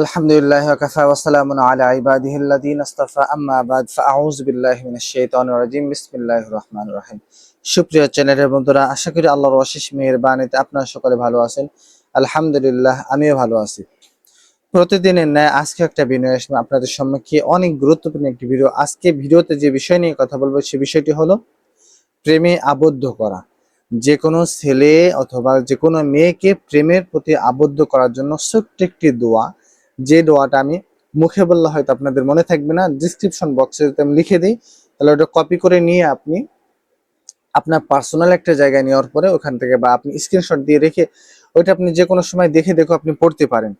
আলহামদুলিল্লাহ কাফা ওয়াসালামু আলা ইবাদিহিল্লাযীনা ইসতাফা আম্মা বাদ, ফাআউযু বিল্লাহি মিনাশ শাইতানির রাজিম, বিসমিল্লাহির রহমানির রহিম। সুপ্রিয় চ্যানেলের বন্ধুরা, আশা করি আল্লাহর অশেষ মেহেরবানিতে আপনারা সকলে ভালো আছেন। আলহামদুলিল্লাহ, আমিও ভালো আছি। প্রতিদিনের ন্যায় আজকে একটা ভিডিও আসবে আপনাদের সম্মুখে। অনেক গুরুত্বপূর্ণ একটি ভিডিও। আজকে ভিডিওতে যে বিষয় নিয়ে কথা বলব, সে বিষয়টি হলো প্রেমে আবদ্ধ করা। যে কোনো ছেলে অথবা যে কোনো মেয়েকে প্রেমের প্রতি আবদ্ধ করার জন্য ছোট্ট একটি দোয়া যে দোয়াটা আমি মুখে বললে হয়তো আপনাদের মনে থাকবে না ডিসক্রিপশন বক্সে যদি আমি লিখে দিই, তাহলে ওটা কপি করে নিয়ে আপনি আপনার পার্সোনাল একটা জায়গায় নেওয়ার পরে ওখান থেকে বা আপনি স্ক্রিনশট দিয়ে রেখে ওইটা আপনি যে কোনো সময় দেখে দেখে আপনি পড়তে পারেন।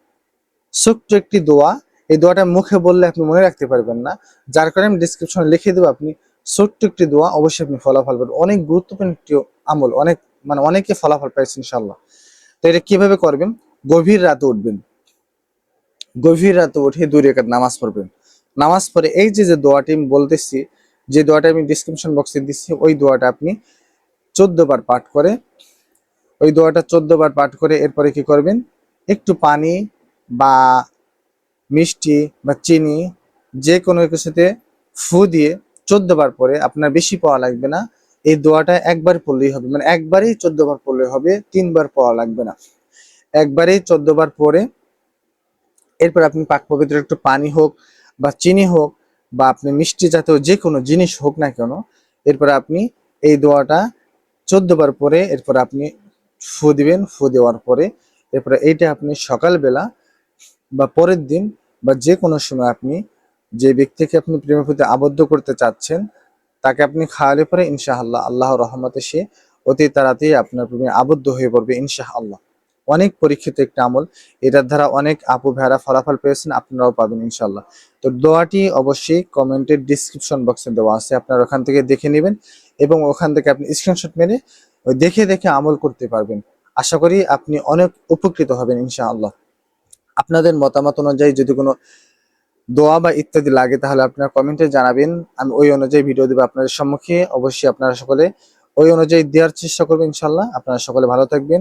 ছোট্ট একটি দোয়া, এই দোয়াটা মুখে বললে আপনি মনে রাখতে পারবেন না। যার কারণে আমি ডিসক্রিপশনে লিখে দেবো, আপনি ছোট্ট একটি দোয়া অবশ্যই আপনি ফলাফল পাবেন। অনেক গুরুত্বপূর্ণ একটি আমল, অনেক মানে অনেকে ফলাফল পাইছে ইনশাল্লাহ তো এটা কীভাবে করবেন? গভীর রাতে উঠবেন। গভীর রাতে উঠে দুই রেখাত নামাজ পড়বেন নামাজ পড়ে এই যে যে দোয়াটি আমি বলতেছি, যে দোয়াটা আমি ডিসক্রিপশন বক্সে দিচ্ছি, ওই দোয়াটা আপনি চোদ্দ বার পাঠ করে, ওই দোয়াটা চোদ্দ বার পাঠ করে এরপরে কি করবেন? একটু পানি বা মিষ্টি বা চিনি যে কোনো কিছুতে ফু দিয়ে চোদ্দ বার পরে আপনার বেশি পাওয়া লাগবে না। এই দোয়াটা একবার পড়লেই হবে। মানে একবারেই চোদ্দ বার পড়লে হবে, তিনবার পড়া লাগবে না। একবারেই চোদ্দ বার পরে এরপর আপনি পাক পবিত্র একটু পানি হোক বা চিনি হোক বা আপনি মিষ্টি জাতীয় যে কোনো জিনিস হোক না কেন, এরপর আপনি এই দোয়াটা বার পরে এরপর আপনি ফু দিবেন, ফু দেওয়ার পরে এরপরে এইটা আপনি সকালবেলা বা পরের দিন বা যে কোনো সময় আপনি যে ব্যক্তিকে আপনি প্রেমের প্রতি আবদ্ধ করতে চাচ্ছেন, তাকে আপনি খাওয়ালে পরে ইনশাআল্লাহ আল্লাহ রহমতে সে অতি তাড়াতাড়ি আপনার প্রেমে আবদ্ধ হয়ে পড়বে ইনশাআল্লাহ। অনেক পরীক্ষিত একটা আমল। এটার দ্বারা অনেক আপু ভেড়া ফলাফল পেয়েছেন, আপনারাও পাবেন ইনশাল্লাহ তো দোয়াটি অবশ্যই কমেন্টের ডিসক্রিপশন বক্সে দেওয়া আছে, আপনারা ওখান থেকে দেখে নেবেন এবং ওখান থেকে আপনি স্ক্রিনশট মেরে দেখে দেখে আমল করতে পারবেন। আশা করি আপনি অনেক উপকৃত হবেন ইনশাআল্লাহ। আপনাদের মতামত অনুযায়ী যদি কোনো দোয়া বা ইত্যাদি লাগে, তাহলে আপনারা কমেন্টে জানাবেন। আমি ওই অনুযায়ী ভিডিও দেবো আপনাদের সম্মুখে। অবশ্যই আপনারা সকলে ওই অনুযায়ী দেওয়ার চেষ্টা করবেন ইনশাল্লাহ আপনারা সকলে ভালো থাকবেন।